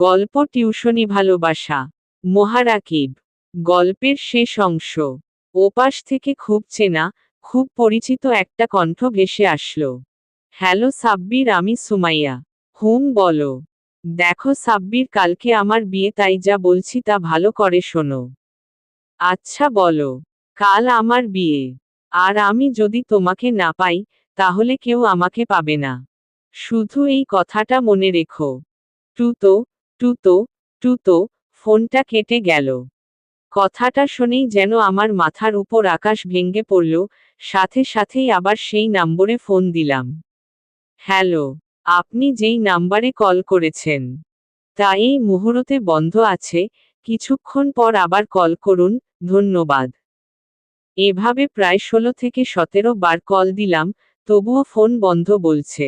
গল্প টিউশনি ভালোবাসা। মহারাকিব। গল্পের শেষ অংশ। ওপাশ থেকে খুব চেনা, খুব পরিচিত একটা কণ্ঠ ভেসে আসলো। হ্যালো সাব্বির, আমি সুমাইয়া। হুম, বলো। দেখো সাব্বির, কালকে আমার বিয়ে, তাই যা বলছি তা ভালো করে শোনো। আচ্ছা বলো। কাল আমার বিয়ে। আর আমি যদি তোমাকে না পাই, তাহলে কেউ আমাকে পাবে না। শুধু এই কথাটা মনে রেখো। টুতো টুতো টুতো ফোনটা কেটে গেল। কথাটা শুনেই যেন আমার মাথার উপর আকাশ ভেঙ্গে পড়ল, সাথে সাথেই আবার সেই নম্বরে ফোন দিলাম। হ্যালো, আপনি যেই নাম্বারে কল করেছেন, তা এই মুহূর্তে বন্ধ আছে, কিছুক্ষণ পর আবার কল করুন, ধন্যবাদ। এভাবে প্রায় ষোলো থেকে সতেরো বার কল দিলাম, তবুও ফোন বন্ধ বলছে।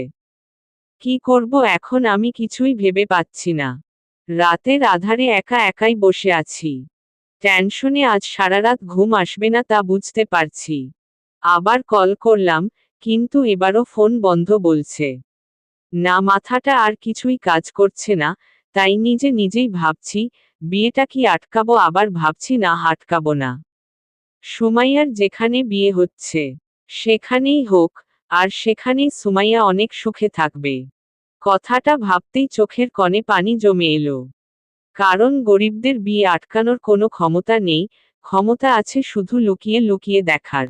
কি করব এখন আমি কিছুই ভেবে পাচ্ছি না। রাতের আধারে একা একাই বসে আছি। টেনশনে আজ সারা রাত ঘুম আসবে না তা বুঝতে পারছি। আবার কল করলাম, কিন্তু এবারও ফোন বন্ধ বলছে। না, মাথাটা আর কিছুই কাজ করছে না, তাই নিজে নিজেই ভাবছি, বিয়েটা কি আটকাবো আবার ভাবছি না আটকাবো না। সুমাইয়ার যেখানে বিয়ে হচ্ছে, সেখানেই হোক, আর সেখানেই সুমাইয়া অনেক সুখে থাকবে। কথাটা ভাবতেই চোখের কণে পানি জমে এলো। কারণ গরিবদের বিয়ে আটকানোর কোনো ক্ষমতা নেই, ক্ষমতা আছে শুধু লুকিয়ে লুকিয়ে দেখার।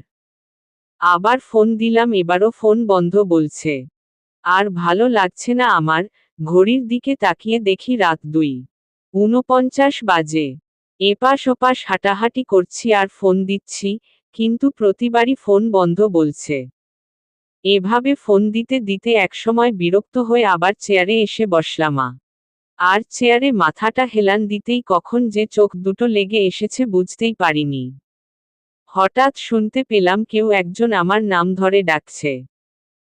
আবার ফোন দিলাম, এবারও ফোন বন্ধ বলছে। আর ভালো লাগছে না আমার, ঘড়ির দিকে তাকিয়ে দেখি রাত দুই। ঊনপঞ্চাশ বাজে। এপাশ ওপাশ হাঁটাহাঁটি করছি আর ফোন দিচ্ছি, কিন্তু প্রতিবারই ফোন বন্ধ বলছে। এভাবে ফোন দিতে দিতে একসময় বিরক্ত হয়ে আবার চেয়ারে এসে বসলামা আর চেয়ারে মাথাটা হেলান দিতেই কখন যে চোখ দুটো লেগে এসেছে বুঝতেই পারিনি। হঠাৎ শুনতে পেলাম কেউ একজন আমার নাম ধরে ডাকছে।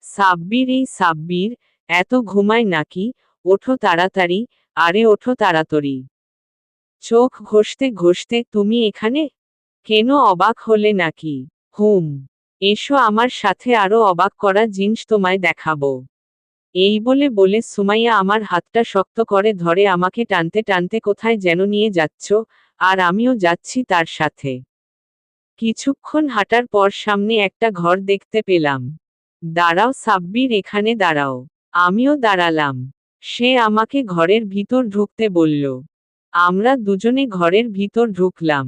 সাব্বির, এই সাব্বির, এত ঘুমায় নাকি? ওঠো তাড়াতাড়ি, আরে ওঠো তাড়াতাড়ি। চোখ ঘষতে ঘষতে তুমি এখানে? কেন অবাক হলে নাকি? হুম। এসো আমার সাথে আরও অবাক করা জিনিস তোমায় দেখাবো। এই বলে বলে সুমাইয়া আমার হাতটা শক্ত করে ধরে আমাকে টানতে টানতে কোথায় যেন নিয়ে যাচ্ছ, আর আমিও যাচ্ছি তার সাথে। কিছুক্ষণ হাঁটার পর সামনে একটা ঘর দেখতে পেলাম। দাঁড়াও সাব্বির, এখানে দাঁড়াও। আমিও দাঁড়ালাম। সে আমাকে ঘরের ভিতর ঢুকতে বলল। আমরা দুজনে ঘরের ভিতর ঢুকলাম।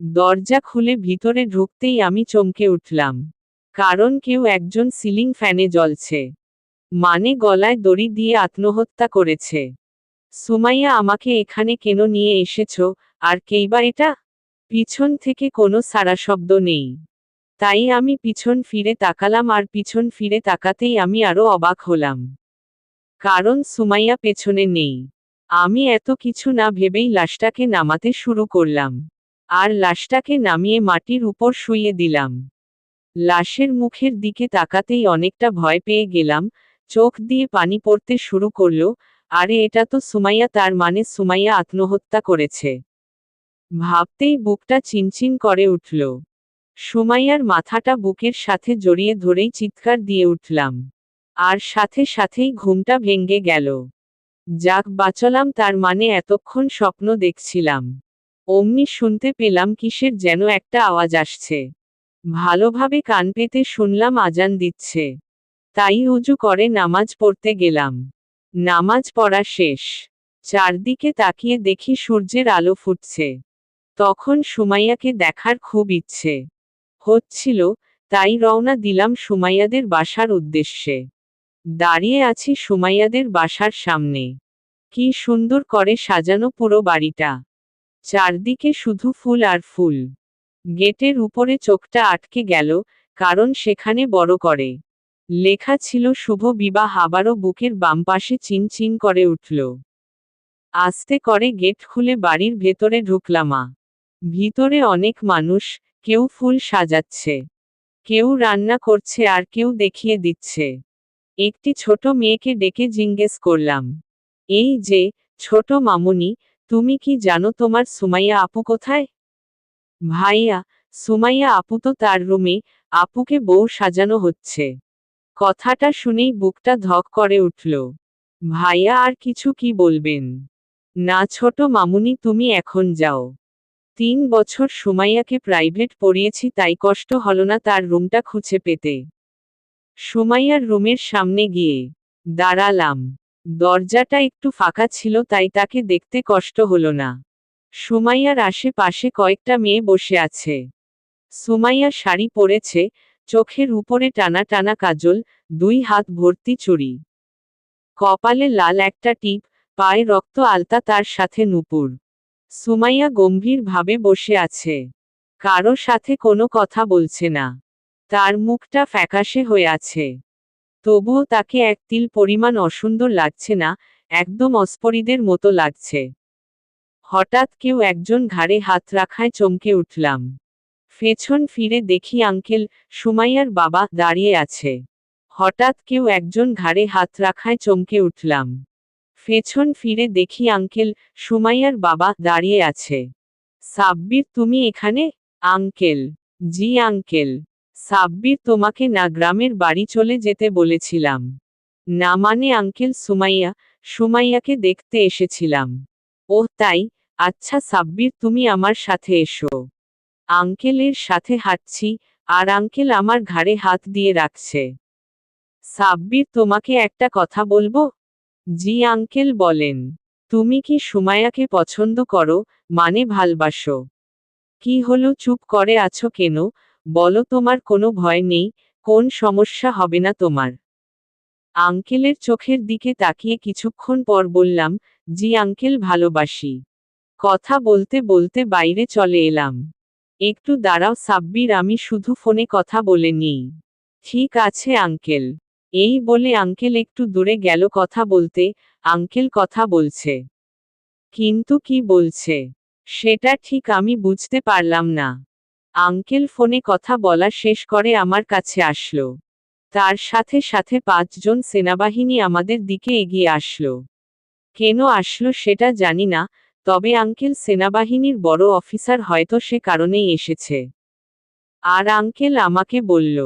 দরজা খুলে ভিতরে ঢুকতেই আমি চমকে উঠলাম। কারণ কেউ একজন সিলিং ফ্যানে জ্বলছে। মানে গলায় দড়ি দিয়ে আত্মহত্যা করেছে। সুমাইয়া, আমাকে এখানে কেন নিয়ে এসেছ? আর কেইবা এটা? পিছন থেকে কোনো সারা শব্দ নেই। তাই আমি পিছন ফিরে তাকালাম আর পিছন ফিরে তাকাতেই আমি আরও অবাক হলাম। কারণ সুমাইয়া পেছনে নেই। আমি এত কিছু না ভেবেই লাশটাকে নামাতে শুরু করলাম। আর লাশটাকে নামিয়ে মাটির উপর শুইয়ে দিলাম। লাশের মুখের দিকে তাকাতেই অনেকটা ভয় পেয়ে গেলাম, চোখ দিয়ে পানি পড়তে শুরু করল, আরে এটা তো সুমাইয়া, তার মানে সুমাইয়া আত্মহত্যা করেছে। ভাবতেই বুকটা চিনচিন করে উঠল। সুমাইয়ার মাথাটা বুকের সাথে জড়িয়ে ধরেই চিৎকার দিয়ে উঠলাম। আর সাথে সাথেই ঘুমটা ভেঙ্গে গেল। যাক, বাঁচলাম, তার মানে এতক্ষণ স্বপ্ন দেখছিলাম। অমনি শুনতে পেলাম কিসের যেন একটা আওয়াজ আসছে। ভালোভাবে কান পেতে শুনলাম আজান দিচ্ছে। তাই উজু করে নামাজ পড়তে গেলাম। নামাজ পড়া শেষ। চারদিকে তাকিয়ে দেখি সূর্যের আলো ফুটছে। তখন সুমাইয়াকে দেখার খুব ইচ্ছে। হচ্ছিল, তাই রওনা দিলাম সুমাইয়াদের বাসার উদ্দেশ্যে। দাঁড়িয়ে আছি সুমাইয়াদের বাসার সামনে। কি সুন্দর করে সাজানো পুরো বাড়িটা। চারদিকে শুধু ফুল আর ফুল। গেটের উপরে চোখটা আটকে গেল, কারণ সেখানে বড় করে। লেখা ছিল, শুভ বিবাহ আবারও বুকের বাম পাশে চিনচিন করে উঠল। আস্তে করে গেট খুলে বাড়ির ভেতরে ঢুকলামা ভিতরে অনেক মানুষ, কেউ ফুল সাজাচ্ছে। কেউ রান্না করছে আর কেউ দেখিয়ে দিচ্ছে। একটি ছোট মেয়েকে ডেকে জিজ্ঞেস করলাম, এই যে, ছোট মামুনি তুমি কি জানো তোমার সুমাইয়া আপু কোথায়? ভাইয়া, সুমাইয়া আপু তো তার রুমে, আপুকে বউ সাজানো হচ্ছে। কথাটা শুনেই বুকটা ধক করে উঠল। ভাইয়া, আর কিছু কি বলবেন? না, ছোট মামুনি, তুমি এখন যাও। তিন বছর সুমাইয়াকে প্রাইভেট পড়িয়েছি, তাই কষ্ট হল না তার রুমটা খুঁজে পেতে। সুমাইয়ার রুমের সামনে গিয়ে দাঁড়ালাম। দরজাটা একটু ফাঁকা ছিল, তাই তাকে দেখতে কষ্ট হল না। সুমাইয়ার আশেপাশে কয়েকটা মেয়ে বসে আছে। সুমাইয়া শাড়ি পরেছে, চোখের উপরে টানা টানা কাজল, দুই হাত ভর্তি চুড়ি। কপালে লাল একটা টিপ, পায়ে রক্ত আলতা তার সাথে নুপুর। সুমাইয়া গম্ভীরভাবে বসে আছে। কারও সাথে কোনো কথা বলছে না। তার মুখটা ফ্যাকাশে হয়ে আছে। তবুও তাকে এক তিল পরিমাণ অসুন্দর লাগছে না, একদম অস্পরিদের মতো লাগছে। হঠাৎ কেউ একজন ঘাড়ে হাত রাখায় চমকে উঠলাম। পেছন ফিরে দেখি আঙ্কেল, সুমাইয়ার বাবা দাঁড়িয়ে আছে। হঠাৎ কেউ একজন ঘাড়ে হাত রাখায় চমকে উঠলাম। পেছন ফিরে দেখি আঙ্কেল, সুমাইয়ার বাবা দাঁড়িয়ে আছে। সাব্বির, তুমি এখানে? আঙ্কেল। জি, আঙ্কেল। সাব্বির তোমাকে না গ্রামের বাড়ি চলে যেতে বলেছিলাম। না মানে আঙ্কেল সুমাইয়া, সুমাইয়াকে দেখতে এসেছিলাম। ওহ তাই আচ্ছা সাব্বির তুমি আমার সাথে এসো। আঙ্কেলের সাথে হাঁটছি, আর আঙ্কেল আমার ঘাড়ে হাত দিয়ে রাখছে। সাব্বির তোমাকে একটা কথা বলব? জি আঙ্কেল বলেন। তুমি কি সুমায়াকে পছন্দ করো মানে ভালবাসো? কি হলো চুপ করে আছো কেন? বলো তোমার কোনো ভয় নেই, কোন সমস্যা হবে না তোমার। আঙ্কেলের চোখের দিকে তাকিয়ে কিছুক্ষণ পর বললাম, জি আঙ্কেল ভালোবাসি। কথা বলতে বলতে বাইরে চলে এলাম। একটু দাঁড়াও সাব্বির, আমি শুধু ফোনে কথা বলে নিই। ঠিক আছে আঙ্কেল। এই বলে আঙ্কেল একটু দূরে গেল কথা বলতে, আঙ্কেল কথা বলছে। কিন্তু কি বলছে? সেটা ঠিক আমি বুঝতে পারলাম না। আঙ্কেল ফোনে কথা বলা শেষ করে আমার কাছে আসলো। তার সাথে সাথে পাঁচজন সেনাবাহিনী আমাদের দিকে এগিয়ে আসলো। কেন আসলো সেটা জানি না, তবে আঙ্কেল সেনাবাহিনীর বড় অফিসার হয়তো সে কারণেই এসেছে। আর আঙ্কেল আমাকে বলল,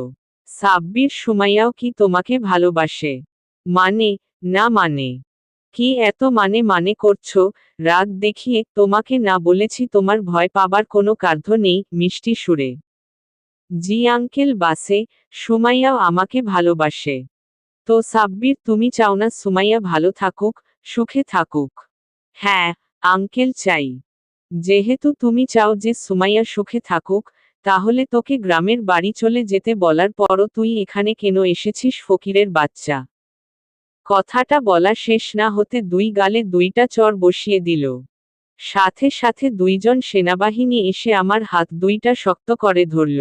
সাব্বির সুমাইয়াও কি তোমাকে ভালোবাসে? মানে না মানে। কি এত মানে মানে করছ? রাগ দেখিয়ে তোমাকে না বলেছি তোমার ভয় পাবার কোনো কার্য নেই, মিষ্টি সুরে। জি আঙ্কেল বাসে, সুমাইয়াও আমাকে ভালোবাসে। তো সাব্বির, তুমি চাও না সুমাইয়া ভালো থাকুক, সুখে থাকুক? হ্যাঁ আঙ্কেল চাই। যেহেতু তুমি চাও যে সুমাইয়া সুখে থাকুক, তাহলে তোকে গ্রামের বাড়ি চলে যেতে বলার পরও তুই এখানে কেন এসেছিস ফকিরের বাচ্চা? কথাটা বলা শেষ না হতে দুই গালে দুইটা চর বসিয়ে দিল। সাথে সাথে দুইজন সেনাবাহিনী এসে আমার হাত দুইটা শক্ত করে ধরল।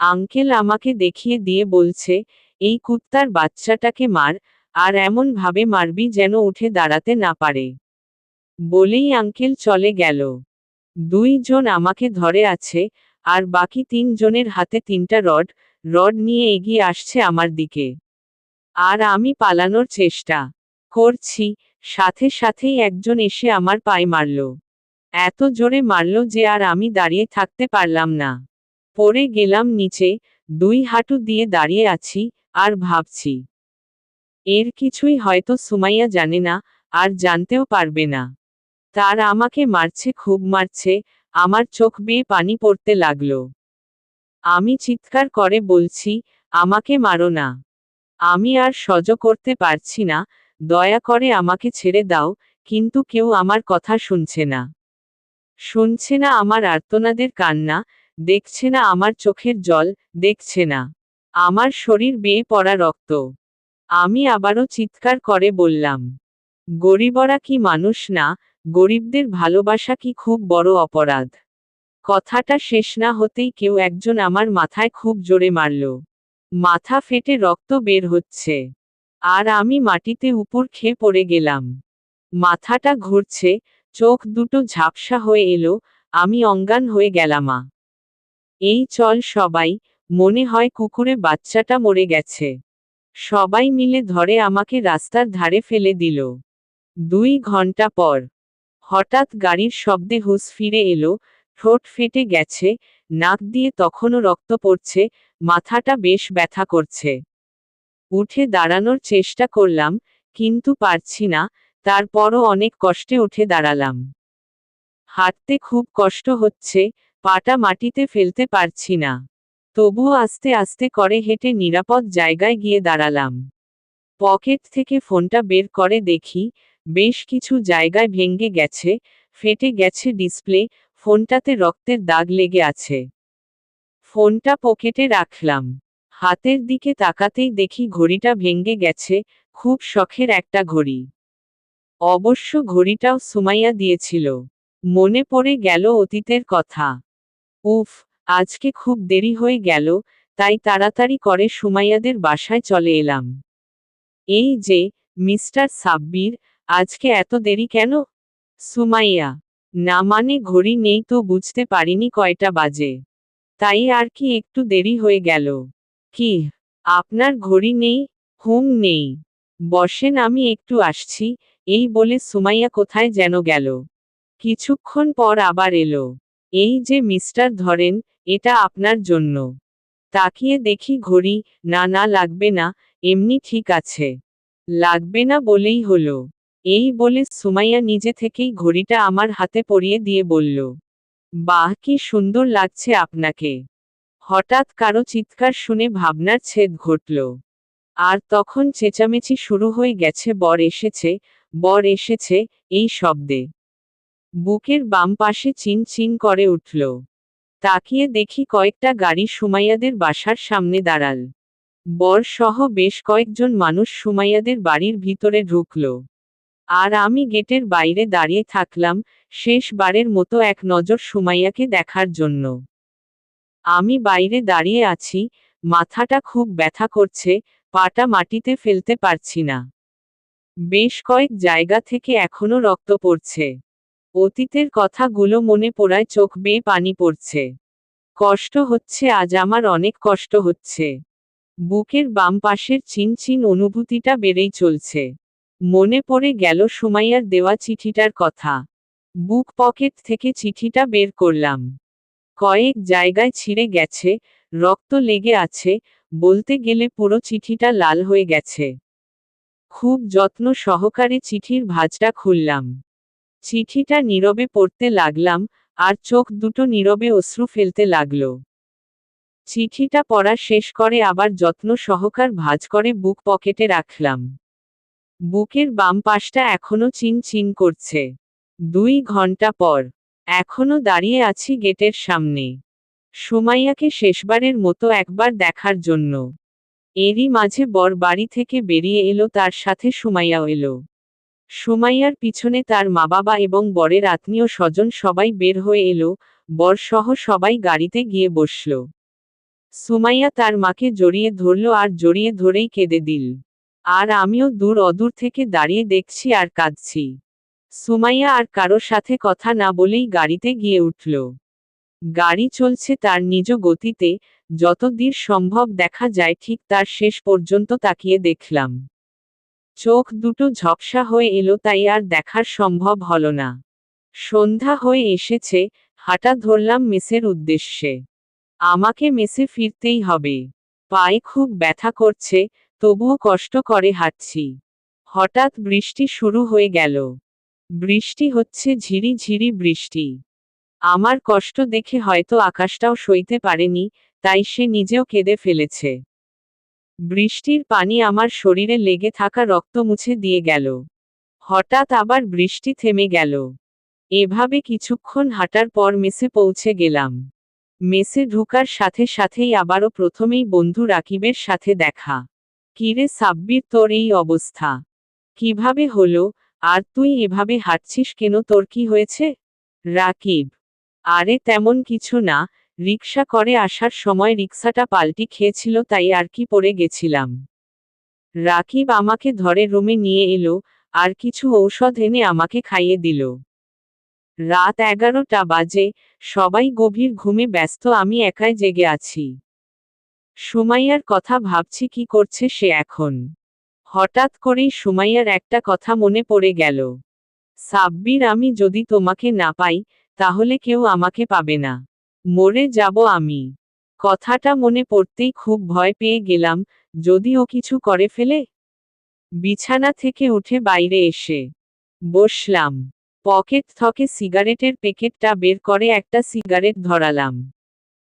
আঙ্কেল আমাকে দেখিয়ে দিয়ে বলছে, এই কুত্তার বাচ্চাটাকে মার, আর এমন ভাবে মারবি যেন উঠে দাঁড়াতে না পারে। বলেই আঙ্কেল চলে গেল। দুইজন আমাকে ধরে আছে, আর বাকি তিনজনের হাতে তিনটা রড রড নিয়ে এগিয়ে আসছে আমার দিকে। আর আমি পালানোর চেষ্টা করছি। সাথে সাথেই একজন এসে আমার পায়ে মারল। এত জোরে মারল যে আর আমি দাঁড়িয়ে থাকতে পারলাম না। পড়ে গেলাম নিচে, দুই হাঁটু দিয়ে দাঁড়িয়ে আছি আর ভাবছি, এর কিছুই হয়তো সুমাইয়া জানে না আর জানতেও পারবে না। তার আমাকে মারছে, খুব মারছে, আমার চোখ বেয়ে পানি পড়তে লাগল। আমি চিৎকার করে বলছি, আমাকে মারো না। আমি আর সহ্য করতে পারছি না, দয়া করে আমাকে ছেড়ে দাও, কিন্তু কেউ আমার কথা শুনছে না। শুনছে না আমার আর্তনাদের কান্না, দেখছে না আমার চোখের জল, দেখছে না। আমার শরীর বেয়ে পড়া রক্ত। আমি আবারও চিৎকার করে বললাম, গরিবরা কি মানুষ না? গরিবদের ভালোবাসা কি খুব বড় অপরাধ? কথাটা শেষ না হতেই কেউ একজন আমার মাথায় খুব জোরে মারল। মাথা ফেটে রক্ত বের হচ্ছে। আর আমি মাটিতে উপর খেয়ে পড়ে গেলাম। মাথাটা ঘুরছে, চোখ দুটো ঝাপসা হয়ে এলো, আমি অজ্ঞান হয়ে গেলামা। এই চল সবাই, মনে হয় কুকুরে বাচ্চাটা মরে গেছে। সবাই মিলে ধরে আমাকে রাস্তার ধারে ফেলে দিল। দুই ঘণ্টা পর, হঠাৎ গাড়ির শব্দে হুঁশ ফিরে এলো ঠোঁট ফেটে গেছে, নাক দিয়ে তখনও রক্ত পড়ছে, মাথাটা বেশ ব্যথা করছে। উঠে দাঁড়ানোর চেষ্টা করলাম, কিন্তু পারছি না, তারপরও অনেক কষ্টে উঠে দাঁড়ালাম। হাঁটতে খুব কষ্ট হচ্ছে, পাটা মাটিতে ফেলতে পারছি না। তবুও আস্তে আস্তে করে হেঁটে নিরাপদ জায়গায় গিয়ে দাঁড়ালাম। পকেট থেকে ফোনটা বের করে দেখি, বেশ কিছু জায়গায় ভেঙে গেছে, ফেটে গেছে ডিসপ্লে ফোনটাতে রক্তের দাগ লেগে আছে। ফোনটা পকেটে রাখলাম। হাতের দিকে তাকাতেই দেখি ঘড়িটা ভেঙে গেছে, খুব শখের একটা ঘড়ি। অবশ্য ঘড়িটাও সুমাইয়া দিয়েছিল। মনে পড়ে গেল অতীতের কথা। উফ, আজকে খুব দেরি হয়ে গেল, তাই তাড়াতাড়ি করে সুমাইয়াদের বাসায় চলে এলাম। এই যে, মিস্টার সাব্বির, আজকে এত দেরি কেন? সুমাইয়া না মানে ঘড়ি নেই তো বুঝতে পারিনি কয়টা বাজে। তাই আর কি একটু দেরি হয়ে গেল। কি, আপনার ঘড়ি নেই? হুম, নেই। বসেন, আমি একটু আসছি। এই বলে সুমাইয়া কোথায় যেন গেল। কিছুক্ষণ পর আবার এলো। এই যে মিস্টার ধরেন, এটা আপনার জন্য। তাকিয়ে দেখি ঘড়ি, না না, লাগবে না, এমনি ঠিক আছে। লাগবে না বলেই হলো। এই বলে সুমাইয়া নিজে থেকেই ঘড়িটা আমার হাতে পরিয়ে দিয়ে বলল, বাহ, কি সুন্দর লাগছে আপনাকে। হঠাৎ কারও চিৎকার শুনে ভাবনার ছেদ ঘটল। আর তখন চেঁচামেচি শুরু হয়ে গেছে, বর এসেছে বর এসেছে, এই শব্দে। বুকের বাম পাশে চিন চিন করে উঠল। তাকিয়ে দেখি কয়েকটা গাড়ি সুমাইয়াদের বাসার সামনে দাঁড়াল। বর সহ বেশ কয়েকজন মানুষ সুমাইয়াদের বাড়ির ভিতরে ঢুকল। আর আমি গেটের বাইরে দাঁড়িয়ে থাকলাম শেষবারের মতো এক নজর সুমাইয়াকে দেখার জন্য। আমি বাইরে দাঁড়িয়ে আছি, মাথাটা খুব ব্যথা করছে, পাটা মাটিতে ফেলতে পারছি না। বেশ কয়েক জায়গা থেকে এখনও রক্ত পড়ছে। অতীতের কথাগুলো মনে পড়ায় চোখ বেয়ে পানি পড়ছে। কষ্ট হচ্ছে, আজ আমার অনেক কষ্ট হচ্ছে। বুকের বাম পাশের চিন চিন অনুভূতিটা বেড়েই চলছে। মনে পড়ে গেল সুমাইয়ার দেওয়া চিঠিটার কথা। বুক পকেট থেকে চিঠিটা বের করলাম। কয়েক জায়গায় ছিঁড়ে গেছে, রক্ত লেগে আছে, বলতে গেলে পুরো চিঠিটা লাল হয়ে গেছে। খুব যত্ন সহকারে চিঠির ভাজটা খুললাম। চিঠিটা নীরবে পড়তে লাগলাম, আর চোখ দুটো নীরবে অশ্রু ফেলতে লাগল। চিঠিটা পড়া শেষ করে আবার যত্ন সহকার ভাঁজ করে বুক পকেটে রাখলাম। বুকের বাম পাশটা এখনও চিন চিন করছে। দুই ঘণ্টা পর, এখনও দাঁড়িয়ে আছি গেটের সামনে। সুমাইয়াকে শেষবারের মতো একবার দেখার জন্য। এরই মাঝে বর বাড়ি থেকে বেরিয়ে এলো, তার সাথে সুমাইয়াও এলো। সুমাইয়ার পিছনে তার মা বাবা এবং বরের আত্মীয় স্বজন সবাই বের হয়ে এলো বর সহ সবাই গাড়িতে গিয়ে বসল। সুমাইয়া তার মাকে জড়িয়ে ধরল আর জড়িয়ে ধরেই কেঁদে দিল। আর আমিও দূর অদূর থেকে দাঁড়িয়ে দেখছি আর কাঁদছি। সুমাইয়া আর কারোর সাথে কথা না বলেই গাড়িতে গিয়ে উঠল। গাড়ি চলছে তার নিজ গতিতে, যত দূর সম্ভব দেখা যায় ঠিক তার শেষ পর্যন্ত তাকিয়ে দেখলাম। চোখ দুটো ঝপসা হয়ে এলো তাই আর দেখার সম্ভব হল না। সন্ধ্যা হয়ে এসেছে, হাঁটা ধরলাম মেসের উদ্দেশ্যে। আমাকে মেসে ফিরতেই হবে। পায়ে খুব ব্যথা করছে তবুও কষ্ট করে হাঁটছি। হঠাৎ বৃষ্টি শুরু হয়ে গেল। বৃষ্টি হচ্ছে ঝিরি ঝিরি বৃষ্টি। আমার কষ্ট দেখে হয়তো আকাশটাও সইতে পারেনি, তাই সে নিজেও কেঁদে ফেলেছে। বৃষ্টির পানি আমার শরীরে লেগে থাকা রক্ত মুছে দিয়ে গেল। হঠাৎ আবার বৃষ্টি থেমে গেল। এভাবে কিছুক্ষণ হাঁটার পর মেসে পৌঁছে গেলাম। মেসে ঢুকার সাথে সাথেই আবারও প্রথমেই বন্ধু রাকিবের সাথে দেখা। কিরে সাব্বির, তোর এই অবস্থা? কীভাবে হলো? আর তুই এভাবে হাঁটছিস কেন? তোর কি হয়েছে? রাকিব, আরে তেমন কিছু না। রিক্সা করে আসার সময় রিক্সাটা পাল্টি খেয়েছিল, তাই আর কি পড়ে গেছিলাম। রাকিব আমাকে ধরে রুমে নিয়ে এলো, আর কিছু ঔষধ এনে আমাকে খাইয়ে দিল। রাত এগারোটা বাজে, সবাই গভীর ঘুমে ব্যস্ত, আমি একাই জেগে আছি। সুমাইয়ার কথা ভাবছি কি করছে সে এখন। হঠাৎ করেই সুমাইয়ার একটা কথা মনে পড়ে গেল। সাব্বির, আমি যদি তোমাকে না পাই, তাহলে কেউ আমাকে পাবে না। মরে যাব আমি। কথাটা মনে পড়তেই খুব ভয় পেয়ে গেলাম যদি ও কিছু করে ফেলে। বিছানা থেকে উঠে বাইরে এসে বসলাম। পকেট থেকে সিগারেটের প্যাকেটটা বের করে একটা সিগারেট ধরালাম।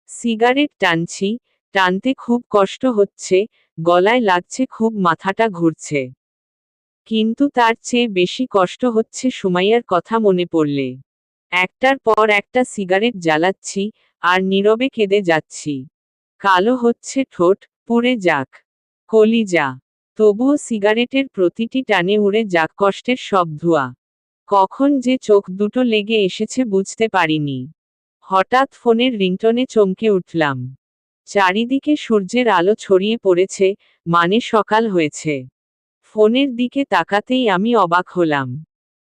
সিগারেট টানছি টানতে খুব কষ্ট হচ্ছে, গলায় লাগছে খুব মাথাটা ঘুরছে। কিন্তু তার চেয়ে বেশি কষ্ট হচ্ছে সুমাইয়ার কথা মনে পড়লে। একটার পর একটা সিগারেট জ্বালাচ্ছি, আর নীরবে কেঁদে যাচ্ছি। কালো হচ্ছে ঠোঁট, পুড়ে যাক। কলিজা। তবুও সিগারেটের প্রতিটি টানে উড়ে যাক কষ্টের সব ধোঁয়া। কখন যে চোখ দুটো লেগে এসেছে বুঝতে পারিনি। হঠাৎ ফোনের রিংটনে চমকে উঠলাম। চারিদিকে সূর্যের আলো ছড়িয়ে পড়েছে মানে সকাল হয়েছে। ফোনের দিকে তাকাতেই আমি অবাক হলাম।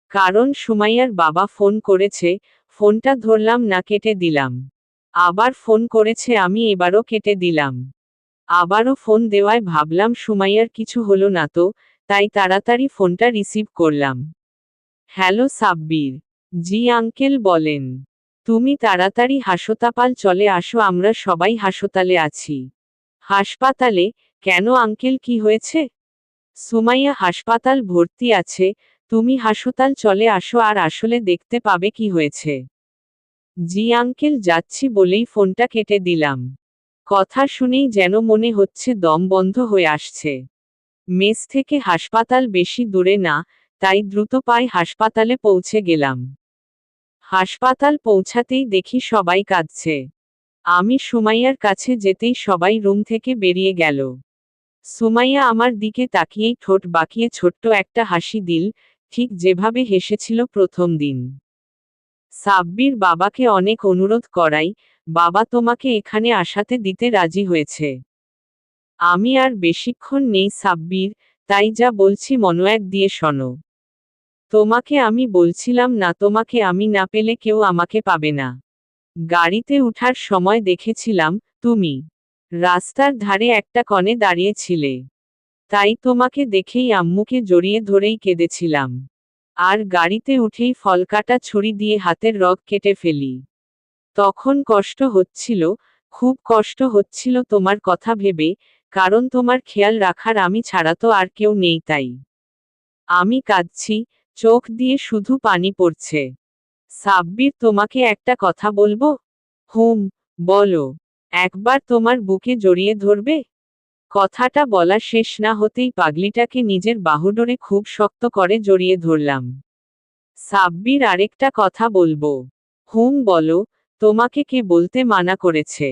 কারণ সুমাইয়ার বাবা ফোন করেছে, ফোনটা ধরলাম না কেটে দিলাম। আবার ফোন করেছে, আমি এবারও কেটে দিলাম। আবারও ফোন দেওয়ায় ভাবলাম সুমাইয়ার কিছু হলো না তো, তাই তাড়াতাড়ি ফোনটা রিসিভ করলাম। হ্যালো সাব্বির। জি আঙ্কেল বলেন। তুমি তাড়াতাড়ি হাসপাতাল চলে আসো, আমরা সবাই হাসপাতালে আছি। হাসপাতালে? কেন আঙ্কেল, কি হয়েছে? সুমাইয়া, হাসপাতাল ভর্তি আছে, তুমি হাসপাতাল চলে আসো আর আসলে দেখতে পাবে কি হয়েছে। জি আঙ্কেল, যাচ্ছি বলেই ফোনটা কেটে দিলাম। কথা শুনেই যেন মনে হচ্ছে দম বন্ধ হয়ে আসছে। মেস থেকে হাসপাতাল বেশি দূরে না, তাই দ্রুত পায়ে হাসপাতালে পৌঁছে গেলাম। হাসপাতাল পৌঁছাতেই দেখি সবাই কাঁদছে। আমি সুমাইয়ার কাছে যেতেই সবাই রুম থেকে বেরিয়ে গেল। সুমাইয়া আমার দিকে তাকিয়েই ঠোঁট বাঁকিয়ে ছোট্ট একটা হাসি দিল, ঠিক যেভাবে হেসেছিল প্রথম দিন। সাব্বির বাবাকে অনেক অনুরোধ করাই, বাবা তোমাকে এখানে আসাতে দিতে রাজি হয়েছে। আমি আর বেশিক্ষণ নেই সাব্বির, তাই যা বলছি মনোয়াক দিয়ে শোনো। তোমাকে আমি বলছিলাম না, তোমাকে আমি না পেলে কেউ আমাকে পাবে না। গাড়িতে উঠার সময় দেখেছিলাম, তুমি রাস্তার ধারে একটা কনে দাঁড়িয়েছিলে। তাই তোমাকে দেখেই আম্মুকে জড়িয়ে ধরেই কেঁদেছিলাম। আর গাড়িতে উঠেই ফলকাটা ছুরি দিয়ে হাতের রগ কেটে ফেলি। তখন কষ্ট হচ্ছিল, খুব কষ্ট হচ্ছিল তোমার কথা ভেবে, কারণ তোমার খেয়াল রাখার আমি ছাড়া তো আর কেউ নেই তাই। আমি কাঁদছি চোখ দিয়ে শুধু পানি পড়ছে। সাব্বির তোমাকে একটা কথা বলব? হুম, বলো। একবার তোমার বুকে জড়িয়ে ধরবে? কথাটা বলা শেষ না হতেই পাগলিটাকে নিজের বাহুডোরে খুব শক্ত করে জড়িয়ে ধরলাম। সাব্বির আরেকটা কথা বলব। হুম, বলো, তোমাকে কে বলতে মানা করেছে?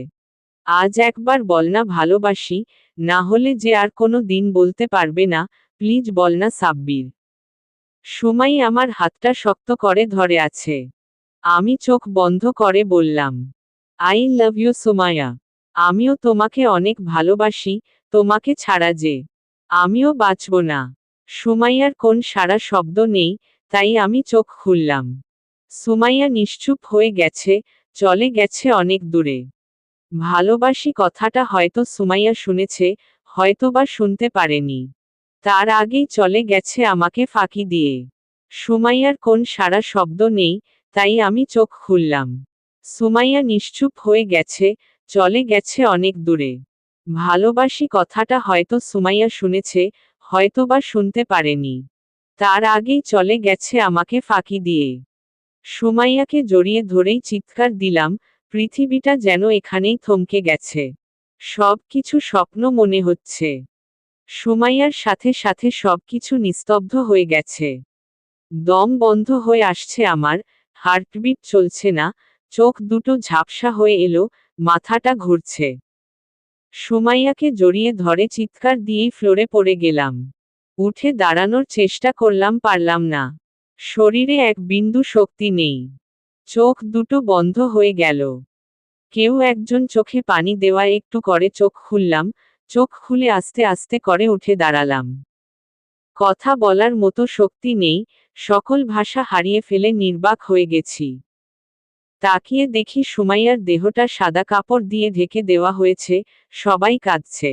আজ একবার বল না ভালোবাসি, না হলে যে আর কোনো দিন বলতে পারবে না, প্লিজ বল না সাব্বির। সুমাই আমার হাতটা শক্ত করে ধরে আছে। আমি চোখ বন্ধ করে বললাম, আই লাভ ইউ সুমায়া আমিও তোমাকে অনেক ভালোবাসি, তোমাকে ছাড়া যে। আমিও বাঁচব না। সুমাইয়ার কোন সারা শব্দ নেই, তাই আমি চোখ খুললাম। সুমাইয়া নিশ্চুপ হয়ে গেছে, চলে গেছে অনেক দূরে। ভালোবাসি কথাটা হয়তো সুমাইয়া শুনেছে হয়তো বা শুনতে পারেনি। তার আগেই চলে গেছে আমাকে ফাঁকি দিয়ে। সুমাইয়ার কোন সারা শব্দ নেই, তাই আমি চোখ খুললাম। সুমাইয়া নিশ্চুপ হয়ে গেছে, চলে গেছে অনেক দূরে। ভালোবাসি কথাটা হয়তো সুমাইয়া শুনেছে, হয়তোবা শুনতে পারেনি। তার আগেই চলে গেছে আমাকে ফাঁকি দিয়ে। সুমাইয়াকে জড়িয়ে ধরেই চিৎকার দিলাম, পৃথিবীটা যেন এখানেই থমকে গেছে। সব কিছু স্বপ্ন মনে হচ্ছে। সুমাইয়ার সাথে সাথে সবকিছু নিস্তব্ধ হয়ে গেছে। দম বন্ধ হয়ে আসছে আমার, হার্টবিট চলছে না, চোখ দুটো ঝাপসা হয়ে এলো, মাথাটা ঘুরছে। সুমাইয়াকে জড়িয়ে ধরে চিৎকার দিয়েই ফ্লোরে পড়ে গেলাম। উঠে দাঁড়ানোর চেষ্টা করলাম, পারলাম না। শরীরে এক বিন্দু শক্তি নেই। চোখ দুটো বন্ধ হয়ে গেল। কেউ একজন চোখে পানি দেওয়া একটু করে চোখ খুললাম চোখ খুলে আস্তে আস্তে করে উঠে দাঁড়ালাম। কথা বলার মতো শক্তি নেই, সকল ভাষা হারিয়ে ফেলে নির্বাক হয়ে গেছি। তাকিয়ে দেখি সুমাইয়ার দেহটা সাদা কাপড় দিয়ে ঢেকে দেওয়া হয়েছে, সবাই কাঁদছে।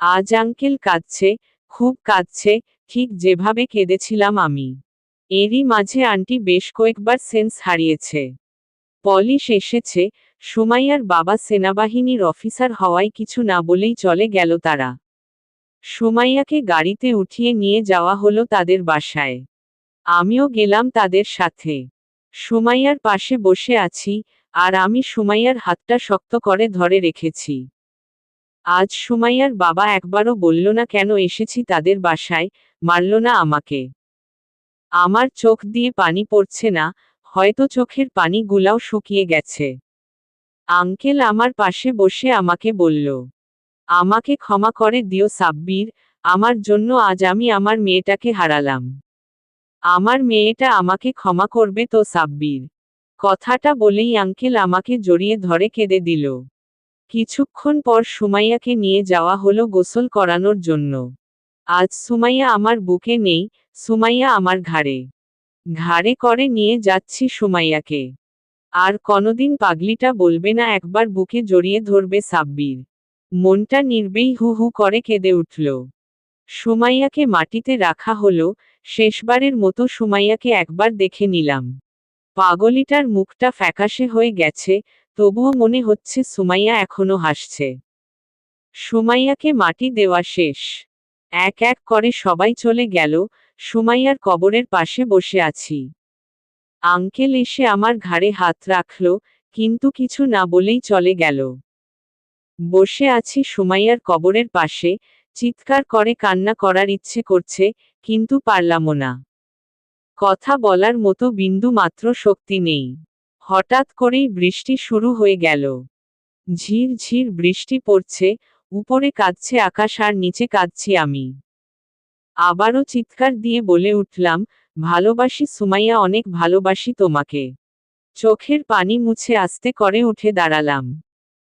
আজ আঙ্কেল কাঁদছে, খুব কাঁদছে, ঠিক যেভাবে কেঁদেছিলাম আমি। এরই মাঝে আন্টি বেশ কয়েকবার সেন্স হারিয়েছে। পলিশ এসেছে সুমাইয়ার বাবা সেনাবাহিনীর অফিসার হওয়ায় কিছু না বলেই চলে গেল তারা। সুমাইয়াকে গাড়িতে উঠিয়ে নিয়ে যাওয়া হলো তাদের বাসায়। আমিও গেলাম তাদের সাথে। সুমাইয়ার পাশে বসে আছি, আর আমি সুমাইয়ার হাতটা শক্ত করে ধরে রেখেছি। আজ সুমাইয়ার বাবা একবারও বলল না, কেন এসেছি তাদের বাসায়? মারল না আমাকে। আমার চোখ দিয়ে পানি পড়ছে না, হয়তো চোখের পানি গুলাও শুকিয়ে গেছে। আঙ্কেল আমার পাশে বসে আমাকে বলল, আমাকে ক্ষমা করে দিও সাব্বির, আমার জন্য আজ আমি আমার মেয়েটাকে হারালাম। আমার মেয়েটা আমাকে ক্ষমা করবে তো সাব্বির? কথাটা বলেই আঙ্কেল আমাকে জড়িয়ে ধরে কেঁদে দিল। কিছুক্ষণ পর সুমাইয়াকে নিয়ে যাওয়া হলো গোসল করানোর জন্য। আজ সুমাইয়া আমার বুকে নেই, সুমাইয়া আমার ঘাড়ে। ঘাড়ে করে নিয়ে যাচ্ছি সুমাইয়াকে। আর কোনোদিন পাগলিটা বলবে না, একবার বুকে জড়িয়ে ধরবে সাব্বির। মনটা নির্বেই হু হু করে কেঁদে উঠল। সুমাইয়াকে মাটিতে রাখা হলো, শেষবারের মতো সুমাইয়াকে একবার দেখে নিলাম। পাগলিটার মুখটা ফ্যাকাশে হয়ে গেছে, তবুও মনে হচ্ছে সুমাইয়া এখনও হাসছে। সুমাইয়াকে মাটি দেওয়া শেষ। এক এক করে সবাই চলে গেল, সুমাইয়ার কবরের পাশে বসে আছি। আঙ্কেল এসে আমার ঘাড়ে হাত রাখল, কিন্তু কিছু না বলেই চলে গেল। বসে আছি সুমাইয়ার কবরের পাশে, চিৎকার করে কান্না করার ইচ্ছে করছে, কিন্তু পারলামও না। কথা বলার মতো বিন্দু মাত্র শক্তি নেই। হঠাৎ করেই বৃষ্টি শুরু হয়ে গেল। ঝির ঝির বৃষ্টি পড়ছে, উপরে কাঁদছে আকাশ আর নিচে কাঁদছি আমি। আবারও চিৎকার দিয়ে বলে উঠলাম ভালোবাসি সুমাইয়া, অনেক ভালোবাসি তোমাকে। চোখের পানি মুছে আস্তে করে উঠে দাঁড়ালাম।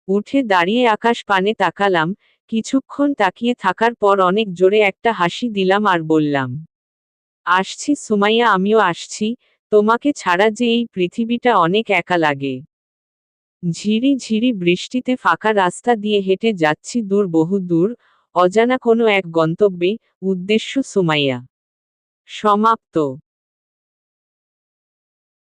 উঠে দাঁড়িয়ে আকাশ পানে তাকালাম, কিছুক্ষণ তাকিয়ে থাকার পর অনেক জোরে একটা হাসি দিলাম আর বললাম, আসছি সুমাইয়া, আমিও আসছি, তোমাকে ছাড়া যে এই পৃথিবীটা অনেক একা লাগে। ঝিরি ঝিরি বৃষ্টিতে ফাঁকা রাস্তা দিয়ে হেঁটে যাচ্ছি দূর বহু দূর অজানা কোনো এক গন্তব্যে, উদ্দেশ্য সুমাইয়া। সমাপ্ত।